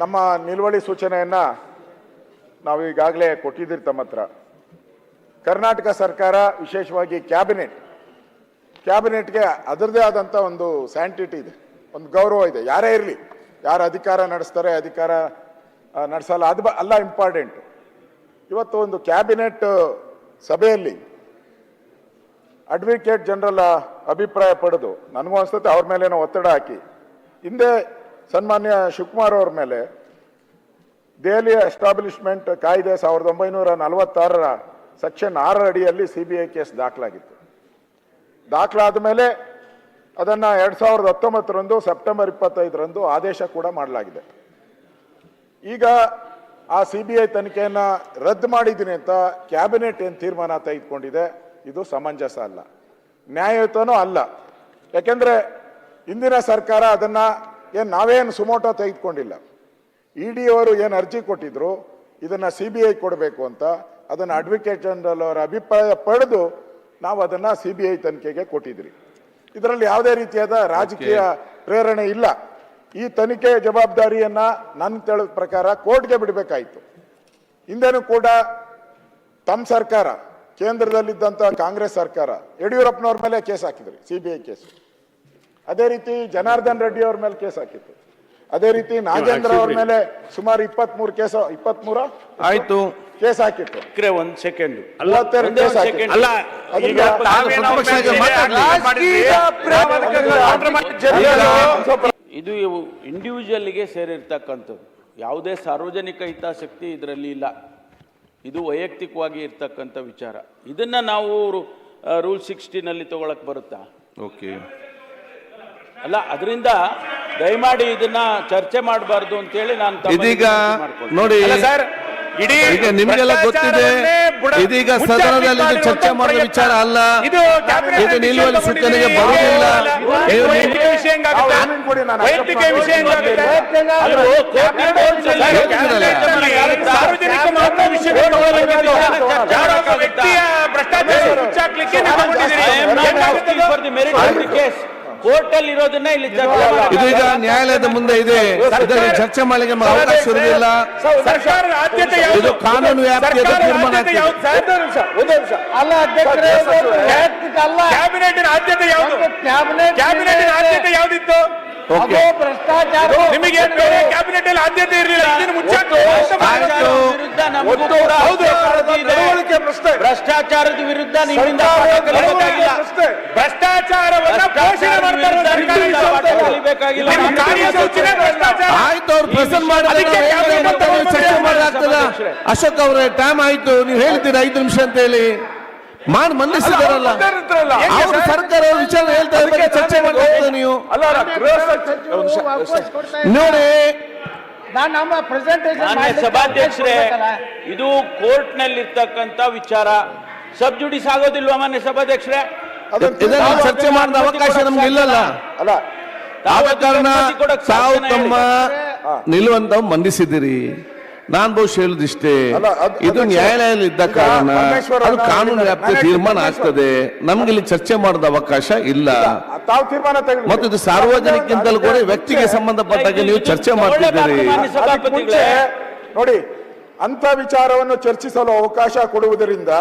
ನಮ್ಮ ನಿಲುವಳಿ ಸೂಚನೆಯನ್ನ ನಾವು ಈಗಾಗಲೇ ಕೊಟ್ಟಿದ್ದೀರಿ ತಮ್ಮ ಹತ್ರ. ಕರ್ನಾಟಕ ಸರ್ಕಾರ ವಿಶೇಷವಾಗಿ ಕ್ಯಾಬಿನೆಟ್, ಕ್ಯಾಬಿನೆಟ್ಗೆ ಅದರದೇ ಆದಂಥ ಒಂದು ಸ್ಯಾಂಟಿಟಿ ಇದೆ, ಒಂದು ಗೌರವ ಇದೆ. ಯಾರೇ ಇರಲಿ, ಯಾರು ಅಧಿಕಾರ ನಡೆಸ್ತಾರೆ, ಅಧಿಕಾರ ನಡೆಸಲ್ಲ, ಅದು ಅಲ್ಲ ಇಂಪಾರ್ಟೆಂಟ್ ಇವತ್ತು ಒಂದು ಕ್ಯಾಬಿನೆಟ್ ಸಭೆಯಲ್ಲಿ ಅಡ್ವೊಕೇಟ್ ಜನರಲ್ ಅಭಿಪ್ರಾಯ ಪಡೆದು, ನನಗೂ ಅನಿಸುತ್ತೆ ಅವ್ರ ಮೇಲೇನೋ ಒತ್ತಡ ಹಾಕಿ, ಹಿಂದೆ ಸನ್ಮಾನ್ಯ ಶಿವಕುಮಾರ್ ಅವ್ರ ಮೇಲೆ ದೆಹಲಿಯ ಎಸ್ಟಾಬ್ಲಿಷ್ಮೆಂಟ್ ಕಾಯ್ದೆ ಸಾವಿರದ ಒಂಬೈನೂರ ನಲವತ್ತಾರರ ಸೆಕ್ಷನ್ ಆರರ ಅಡಿಯಲ್ಲಿ ಸಿ ಬಿ ಐ ಕೇಸ್ ದಾಖಲಾಗಿತ್ತು. ದಾಖಲಾದ ಮೇಲೆ ಅದನ್ನು ಎರಡು ಸಾವಿರದ ಹತ್ತೊಂಬತ್ತರಂದು, ಸೆಪ್ಟೆಂಬರ್ ಇಪ್ಪತ್ತೈದರಂದು ಆದೇಶ ಕೂಡ ಮಾಡಲಾಗಿದೆ. ಈಗ ಆ ಸಿ ಬಿ ಐ ತನಿಖೆಯನ್ನು ರದ್ದು ಮಾಡಿದ್ದೀನಿ ಅಂತ ಕ್ಯಾಬಿನೆಟ್ ಏನು ತೀರ್ಮಾನ ತೆಗೆದುಕೊಂಡಿದೆ, ಇದು ಸಮಂಜಸ ಅಲ್ಲ. ನ್ಯಾಯಯುತನೂ ಅಲ್ಲ. ಯಾಕೆಂದರೆ ಇಂದಿನ ಸರ್ಕಾರ ಅದನ್ನ ಏನು ನಾವೇನು ಸುಮೋಟೋ ತೆಗೆದುಕೊಂಡಿಲ್ಲ. ಇ ಡಿ ಅವರು ಏನು ಅರ್ಜಿ ಕೊಟ್ಟಿದ್ರು ಇದನ್ನು ಸಿ ಬಿ ಐ ಕೊಡಬೇಕು ಅಂತ ಅದನ್ನು ಅಡ್ವೊಕೇಟ್ ಜನರಲ್ ಅವರ ಅಭಿಪ್ರಾಯ ಪಡೆದು ನಾವು ಅದನ್ನು ಸಿ ಬಿ ಐ ತನಿಖೆಗೆ ಕೊಟ್ಟಿದ್ರಿ. ಇದರಲ್ಲಿ ಯಾವುದೇ ರೀತಿಯಾದ ರಾಜಕೀಯ ಪ್ರೇರಣೆ ಇಲ್ಲ. ಈ ತನಿಖೆ ಜವಾಬ್ದಾರಿಯನ್ನು ನನ್ನ ತಿಳಿದ ಪ್ರಕಾರ ಕೋರ್ಟ್ಗೆ ಬಿಡಬೇಕಾಯಿತು. ಹಿಂದೆನೂ ಕೂಡ ತಮ್ಮ ಸರ್ಕಾರ ಕೇಂದ್ರದಲ್ಲಿದ್ದಂಥ ಕಾಂಗ್ರೆಸ್ ಸರ್ಕಾರ ಯಡಿಯೂರಪ್ಪನವ್ರ ಮೇಲೆ ಕೇಸ್ ಹಾಕಿದ್ರಿ ಸಿ ಬಿ ಐ ಕೇಸು. ಅದೇ ರೀತಿ ಜನಾರ್ದನ್ ರೆಡ್ಡಿ ಅವ್ರ ಮೇಲೆ ಕೇಸ್ ಹಾಕಿತ್ತು. ಅದೇ ರೀತಿ ನಾಗೇಂದ್ರ ಅವ್ರ ಮೇಲೆ ಸುಮಾರು ಇಪ್ಪತ್ಮೂರು ಕೇಸ್ ಇಪ್ಪತ್ಮೂರ ಆಯ್ತು. ಕೇಸ್ ಹಾಕಿತ್ತು. ಕ್ರೇ ಒಂದ್ ಸೆಕೆಂಡ್ ಮೂವತ್ತೆರಡು ಕೇಸ್ ಹಾಕಿತ್ತು ಅಲ್ಲ ಈಗ. ಇದು ಇಂಡಿವಿಜುವಲ್ಗೆ ಸೇರಿರ್ತಕ್ಕಂಥದ್ದು. ಯಾವುದೇ ಸಾರ್ವಜನಿಕ ಹಿತಾಸಕ್ತಿ ಇದರಲ್ಲಿ ಇಲ್ಲ. ಇದು ವೈಯಕ್ತಿಕವಾಗಿ ಇರ್ತಕ್ಕಂಥ ವಿಚಾರ. ಇದನ್ನ ನಾವು ರೂಲ್ ಸಿಕ್ಸ್ಟಿನಲ್ಲಿ ತಗೊಳಕ್ ಬರುತ್ತಾ? ಓಕೆ ಅಲ್ಲ ಅದರಿಂದ ದಯಮಾಡಿ ಇದನ್ನ ಚರ್ಚೆ ಮಾಡಬಾರ್ದು ಅಂತೇಳಿ ನಾನು ಇದೀಗ ನೋಡಿ ಅಲ್ಲ ಸರ್ ಇಡೀ ಈಗ ನಿಮ್ಗೆಲ್ಲ ಗೊತ್ತಿದೆ ಇದೀಗ ಸದನದಲ್ಲಿ ಇದು ಚರ್ಚೆ ಮಾಡುವ ವಿಚಾರ ಅಲ್ಲ. ಇದು ಇದು ಡಿಸಿಷನ್ ಸೂಚನೆಗೆ. ಬರುವುದಿಲ್ಲ. ವೈಯಕ್ತಿಕ ವಿಷಯ ವಿಷಯ ಸಾರ್ವಜನಿಕ ಮಹತ್ವ ಒಬ್ಬ ವ್ಯಕ್ತಿಯ ಭ್ರಷ್ಟಾಚಾರ ಮುಚ್ಚಾಕ್ಲಿಕ್ಕೆ ಕೋರ್ಟ್ ಅಲ್ಲಿ. ಇರೋದನ್ನ ಇಲ್ಲಿ ಇದು ಈಗ ನ್ಯಾಯಾಲಯದ ಮುಂದೆ ಇದೆ. ಇದರಲ್ಲಿ ಚರ್ಚೆ ಮಾಡಲಿಕ್ಕೆ ಅವಕಾಶ ಇರುವುದಿಲ್ಲ. ಆದ್ಯತೆ ಯಾವುದು? ಇದು ಕಾನೂನು ವ್ಯಾಪ್ತಿಯ ತೀರ್ಮಾನ? ಅಲ್ಲ ಅಧ್ಯಕ್ಷರೇ ಅಲ್ಲ. ಕ್ಯಾಬಿನೆಟಿನ ಆದ್ಯತೆ ಯಾವುದು? ಕ್ಯಾಬಿನೆಟ್ ಕ್ಯಾಬಿನೆಟ್ ಆದ್ಯತೆ ಯಾವುದಿತ್ತು? ಅದು ಭ್ರಷ್ಟಾಚಾರ ನಿಮಗೆ ಬೇರೆ ಕ್ಯಾಬಿನೆಟ್ ಅಲ್ಲಿ ಆದ್ಯತೆ ಇರಲಿಲ್ಲ. ಇದನ್ನು ಭ್ರಷ್ಟಾಚಾರದ ವಿರುದ್ಧ ನಿಮ್ಮಿಂದ. ಭ್ರಷ್ಟಾಚಾರವನ್ನ ಆಯ್ತು ಅವ್ರು ಪ್ರೆಸೆಂಟ್ ಮಾಡಲಾಗ್ತದ. ಅಶೋಕ್ ಅವರೇ ಟೈಮ್ ಆಯ್ತು. ನೀವು ಹೇಳ್ತೀರಾ ಐದು ನಿಮಿಷ ಅಂತ ಹೇಳಿ ಮಾಡಿ ಮಂಡಿಸಿದಾರಲ್ಲ. ಅವ್ರ ಸರ್ಕಾರ ಅವ್ರ ವಿಚಾರ ಹೇಳ್ತಾ ಇದ್ರ ಬಗ್ಗೆ ಚರ್ಚೆ ಮಾಡಲಾಗ್ತದೆ ಅಲ್ಲ ನೋಡಿ ನಾನು ನಮ್ಮ ಸಭಾಧ್ಯಕ್ಷರೇ ಇದು ಕೋರ್ಟ್ನಲ್ಲಿ ಇರ್ತಕ್ಕಂತ ವಿಚಾರ. ಸಬ್ ಜುಡಿಸ್ ಆಗೋದಿಲ್ವಾ ಮಾನ್ಯ ಸಭಾಧ್ಯಕ್ಷರೇ? ಚರ್ಚೆ ಮಾಡಿದ ಅವಕಾಶ ನಮ್ಗೆ ಇಲ್ಲಲ್ಲ. ಅಲ್ಲ. ತಾವು ತಮ್ಮ ನಿಲುವಂತ ಮಂಡಿಸಿದಿರಿ ನಾನ್ ಬಹುಶಃ ಹೇಳುದಿಷ್ಟೇ ಅಲ್ಲ, ಇದು ನ್ಯಾಯಾಲಯದಲ್ಲಿ ಇದ್ದ ಕಾರಣ ಅದು ಕಾನೂನು ವ್ಯಾಪ್ತಿಯ ತೀರ್ಮಾನ ಆಗ್ತದೆ. ನಮ್ಗೆ ಇಲ್ಲಿ ಚರ್ಚೆ ಮಾಡದ ಅವಕಾಶ ಇಲ್ಲ. ತಾವು ತೀರ್ಮಾನ ತೆಗೆದು ಮತ್ತು ಇದು ಸಾರ್ವಜನಿಕಿಂತಲೂ ಕೂಡ ವ್ಯಕ್ತಿಗೆ ಸಂಬಂಧಪಟ್ಟಾಗಿ ನೀವು ಚರ್ಚೆ ಮಾಡ್ತಿದ್ದೀರಿ. ನೋಡಿ ಅಂತ ವಿಚಾರವನ್ನು ಚರ್ಚಿಸಲು ಅವಕಾಶ ಕೊಡುವುದರಿಂದ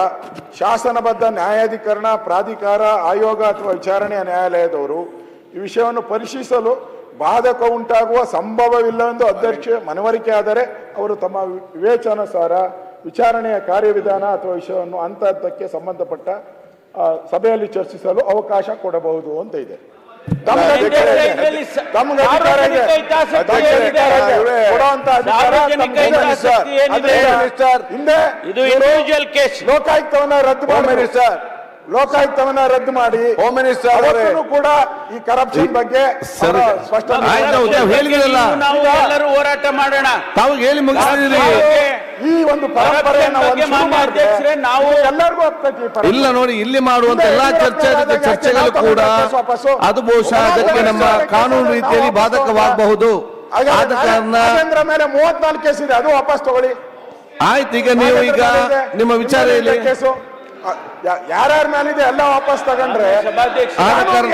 ಶಾಸನಬದ್ಧ ನ್ಯಾಯಾಧಿಕರಣ ಪ್ರಾಧಿಕಾರ ಆಯೋಗ ಅಥವಾ ವಿಚಾರಣೆಯ ನ್ಯಾಯಾಲಯದವರು ಈ ವಿಷಯವನ್ನು ಪರಿಶೀಲಿಸಲು ಬಾಧಕ ಉಂಟಾಗುವ ಸಂಭವವಿಲ್ಲವೆಂದು ಅಧ್ಯಕ್ಷ ಮನವರಿಕೆ ಆದರೆ ಅವರು ತಮ್ಮ ವಿವೇಚನಾನುಸಾರ ವಿಚಾರಣೆಯ ಕಾರ್ಯವಿಧಾನ ಅಥವಾ ವಿಷಯವನ್ನು ಹಂತ ಹಂತಕ್ಕೆ ಸಂಬಂಧಪಟ್ಟ ಸಭೆಯಲ್ಲಿ ಚರ್ಚಿಸಲು ಅವಕಾಶ ಕೊಡಬಹುದು ಅಂತ ಇದೆ? ಹಿಂದೆ ಇದು ಇಂಡಿವಿಜುವಲ್ ಕೇಸ್ ಲೋಕಾಯುಕ್ತವನ್ನ ರದ್ದು ಮಾಡಿ ಸರ್ ಲೋಕಾಯುಕ್ತವನ್ನ ರದ್ದು ಮಾಡಿ. ಹೋಮ್ ಮಿನಿಸ್ಟರ್ ಕೂಡ ಈ ಕರಪ್ಷನ್ ಬಗ್ಗೆ ನಾವು ಎಲ್ಲರೂ ಹೋರಾಟ ಮಾಡೋಣ. ತಾವು ಹೇಳಿ ಮುಗಿಸಿದ್ರಿ ಈ ಒಂದು ಪರಂಪರೆಯನ್ನ ನಾವು ಎಲ್ಲರಿಗೂ ಇಲ್ಲ ನೋಡಿ ಇಲ್ಲಿ ಮಾಡುವಂತ ಎಲ್ಲಾ ಚರ್ಚೆ ಚರ್ಚೆಗಳು ಕೂಡ ಅದು ಬಹುಶಃ ಅದಕ್ಕೆ ನಮ್ಮ ಕಾನೂನು ರೀತಿಯಲ್ಲಿ ಬಾಧಕವಾಗಬಹುದು. ಆದ ಕಾರಣ ಮೇಲೆ ಮೂವತ್ನಾಲ್ಕು ಕೇಸ್ ಇದೆ ಅದು ವಾಪಸ್ ತಗೊಳ್ಳಿ. ಆಯ್ತು ಈಗ ನೀವು ಈಗ ನಿಮ್ಮ ವಿಚಾರ ಹೇಳಿ ಕೇಸು. ಯಾರ್ಯಾರ ಮೇಲಿದೆ ಎಲ್ಲ ವಾಪಸ್ ತಗೊಂಡ್ರೆ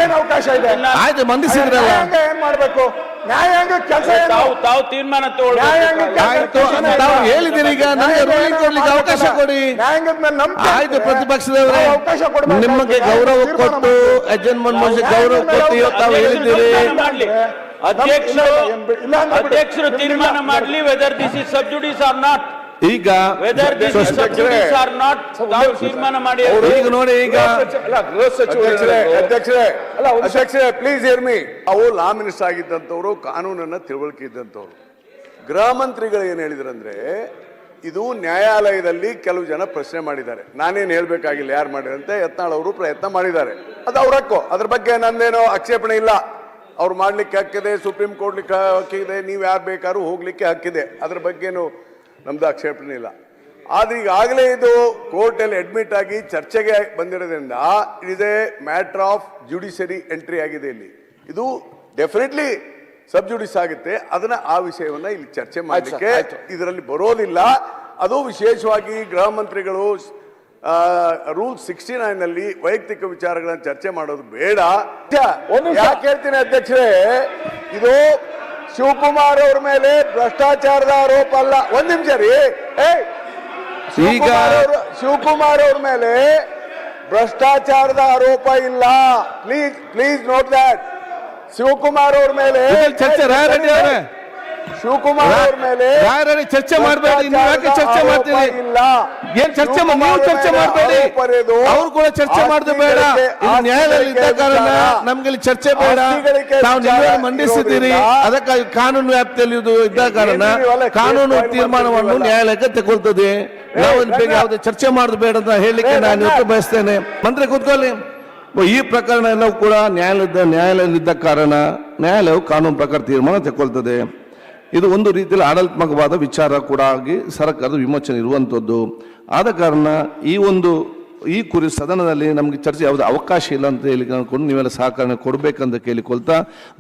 ಏನ್ ಅವಕಾಶ ಇದೆ? ಆಯ್ತು ಮಂಡಿಸಿದ್ರಲ್ಲ. ನ್ಯಾಯಾಂಗ ಏನ್ ಮಾಡ್ಬೇಕು? ನ್ಯಾಯಾಂಗ ಕೆಲಸ ತಾವು ತಾವು ತೀರ್ಮಾನ ನ್ಯಾಯಾಂಗ ಆಯ್ತು ತಾವು ಹೇಳಿದಿರಿ ಈಗ ನನಗೆ ರೂಲಿಂಗ್ ಕೊಡ್ಲಿಕ್ಕೆ ಅವಕಾಶ ಕೊಡಿ. ನ್ಯಾಯಾಂಗದ ಮೇಲೆ ನಂಬಿಕೆ ಆಯ್ತು ಪ್ರತಿಪಕ್ಷದವರೇ ಅವಕಾಶ ಕೊಡ್ಬೇಕು. ನಿಮಗೆ ಗೌರವ ಕೊಟ್ಟು ಅಜ್ಜನ್ ಮೋಸಿ ಗೌರವ ಕೊಟ್ಟು ತಾವು ಹೇಳಿದ್ದೀರಿ. ಅಧ್ಯಕ್ಷರು ಇಲ್ಲ ಅಧ್ಯಕ್ಷರು ತೀರ್ಮಾನ ಮಾಡ್ಲಿ whether this is sub judice or not ಈಗ whether this is or not ತಾವು ತೀರ್ಮಾನ ಮಾಡಿ ಈಗ ನೋಡಿ ಈಗ ಅಧ್ಯಕ್ಷರೇ ಪ್ಲೀಸ್ ಹಿಯರ್ ಮಿ ಅವು ಲಾ ಮಿನಿಸ್ಟರ್ ಆಗಿದ್ದಂಥವ್ರು ಕಾನೂನನ್ನ ತಿಳುವಳಿಕೆ ಇದ್ದಂಥವ್ರು. ಗೃಹ ಮಂತ್ರಿಗಳು ಏನ್ ಹೇಳಿದ್ರಂದ್ರೆ ಇದು ನ್ಯಾಯಾಲಯದಲ್ಲಿ ಕೆಲವು ಜನ ಪ್ರಶ್ನೆ ಮಾಡಿದ್ದಾರೆ. ನಾನೇನು ಹೇಳ್ಬೇಕಾಗಿಲ್ಲ ಯಾರು ಮಾಡಿದಂತೆ ಯತ್ನಾಳ್ ಅವರು ಪ್ರಯತ್ನ ಮಾಡಿದ್ದಾರೆ. ಅದು ಅವ್ರ ಹಕ್ಕು. ಅದ್ರ ಬಗ್ಗೆ ನಂದೇನೋ ಆಕ್ಷೇಪಣೆ ಇಲ್ಲ. ಅವ್ರು ಮಾಡ್ಲಿಕ್ಕೆ ಹಕ್ಕಿದೆ ಸುಪ್ರೀಂ ಕೋರ್ಟ್ಲಿಕ್ಕೆ ಹಕ್ಕಿದೆ ನೀವು ಯಾರು ಬೇಕಾದ್ರೂ ಹೋಗ್ಲಿಕ್ಕೆ ಹಕ್ಕಿದೆ. ಅದ್ರ ಬಗ್ಗೆನೂ ನಮ್ದು ಆಕ್ಷೇಪಣೆ ಇಲ್ಲ. ಆದ್ರೆ ಈಗಾಗಲೇ ಇದು ಕೋರ್ಟಲ್ಲಿ ಅಡ್ಮಿಟ್ ಆಗಿ ಚರ್ಚೆಗೆ ಬಂದಿರೋದ್ರಿಂದ it is a matter of judiciary entry ಆಗಿದೆ ಇಲ್ಲಿ. ಇದು ಡೆಫಿನೆಟ್ಲಿ ಸಬ್ ಜುಡಿಸ್ ಆಗುತ್ತೆ. ಅದನ್ನ ಆ ವಿಷಯವನ್ನ ಇಲ್ಲಿ ಚರ್ಚೆ ಮಾಡಲಿಕ್ಕೆ ಇದರಲ್ಲಿ ಬರೋದಿಲ್ಲ. ಅದು ವಿಶೇಷವಾಗಿ ಗೃಹ ಮಂತ್ರಿಗಳು ರೂಲ್ ಸಿಕ್ಸ್ಟಿ ನೈನ್ನಲ್ಲಿ ವೈಯಕ್ತಿಕ ವಿಚಾರಗಳನ್ನ ಚರ್ಚೆ ಮಾಡೋದು ಬೇಡ. ಯಾಕೆ ಹೇಳ್ತೀನಿ ಅಧ್ಯಕ್ಷರೇ ಇದು ಶಿವಕುಮಾರ್ ಅವ್ರ ಮೇಲೆ ಭ್ರಷ್ಟಾಚಾರದ ಆರೋಪ ಅಲ್ಲ. ಒಂದ್ ನಿಮಿಷ ರೀ. ಶಿವಕುಮಾರ್ ಅವ್ರ- ಶಿವಕುಮಾರ್ ಅವ್ರ ಮೇಲೆ ಭ್ರಷ್ಟಾಚಾರದ ಆರೋಪ ಇಲ್ಲ. Please please note that Shivakumar ಅವ್ರ ಮೇಲೆ ಚರ್ಚೆ ಶಿವಕುಮಾರ್ ಅವ್ರ ಮೇಲೆ ಚರ್ಚೆ ಮಾಡಬೇಡಿ. ನೀವು ಯಾಕೆ ಚರ್ಚೆ ಮಾಡ್ತೀರಿ? ಇಲ್ಲ. ಏನ್ ಚರ್ಚೆ ನೀವು ಚರ್ಚೆ ಮಾಡಬೇಡಿ. ಅವ್ರು ಕೂಡ ಚರ್ಚೆ ಮಾಡೋದು ಬೇಡ. ನ್ಯಾಯಾಲಯ ಇದ್ದ ಕಾರಣ ನಮ್ಗೆ ಇಲ್ಲಿ ಚರ್ಚೆ ಬೇಡ. ತಾವು ನಿಲುವನ್ನು ಮಂಡಿಸಿದ್ದೀರಿ. ಅದಕ್ಕಾಗಿ ಕಾನೂನು ವ್ಯಾಪ್ತಿಯಲ್ಲಿ ಇದು ಇದ್ದ ಕಾರಣ ಕಾನೂನು ತೀರ್ಮಾನವನ್ನು ನ್ಯಾಯಾಲಯಕ್ಕೆ ತಗೊಳ್ತದೆ ನಾವು ಯಾವುದೇ ಚರ್ಚೆ ಮಾಡೋದು ಬೇಡ ಅಂತ ಹೇಳಲಿಕ್ಕೆ ನಾನು ಇವತ್ತು ಬಯಸ್ತೇನೆ. ಮಂತ್ರಿ ಕೂತ್ಕೊಳ್ಳಿ. ಈ ಪ್ರಕರಣ ಎಲ್ಲವೂ ಕೂಡ ನ್ಯಾಯಾಲಯದ ನ್ಯಾಯಾಲಯದಲ್ಲಿದ್ದ ಕಾರಣ ನ್ಯಾಯಾಲಯವು ಕಾನೂನು ಪ್ರಕಾರ ತೀರ್ಮಾನ ತಗೊಳ್ತದೆ ಇದು ಒಂದು ರೀತಿಯಲ್ಲಿ ಆಡಳಿತಾತ್ಮಕವಾದ ವಿಚಾರ ಕೂಡ ಆಗಿ ಸರ್ಕಾರದ ವಿಮೋಚನೆ ಇರುವಂಥದ್ದು ಆದ ಕಾರಣ ಈ ಒಂದು, ಈ ಕುರಿ ಸದನದಲ್ಲಿ ನಮಗೆ ಚರ್ಚೆ ಯಾವುದೇ ಅವಕಾಶ ಇಲ್ಲ ಅಂತ ಹೇಳಿ ಅಂದ್ಕೊಂಡು ನೀವೆಲ್ಲ ಸಹಕಾರ ಕೊಡಬೇಕಂತ ಕೇಳಿಕೊಳ್ತಾ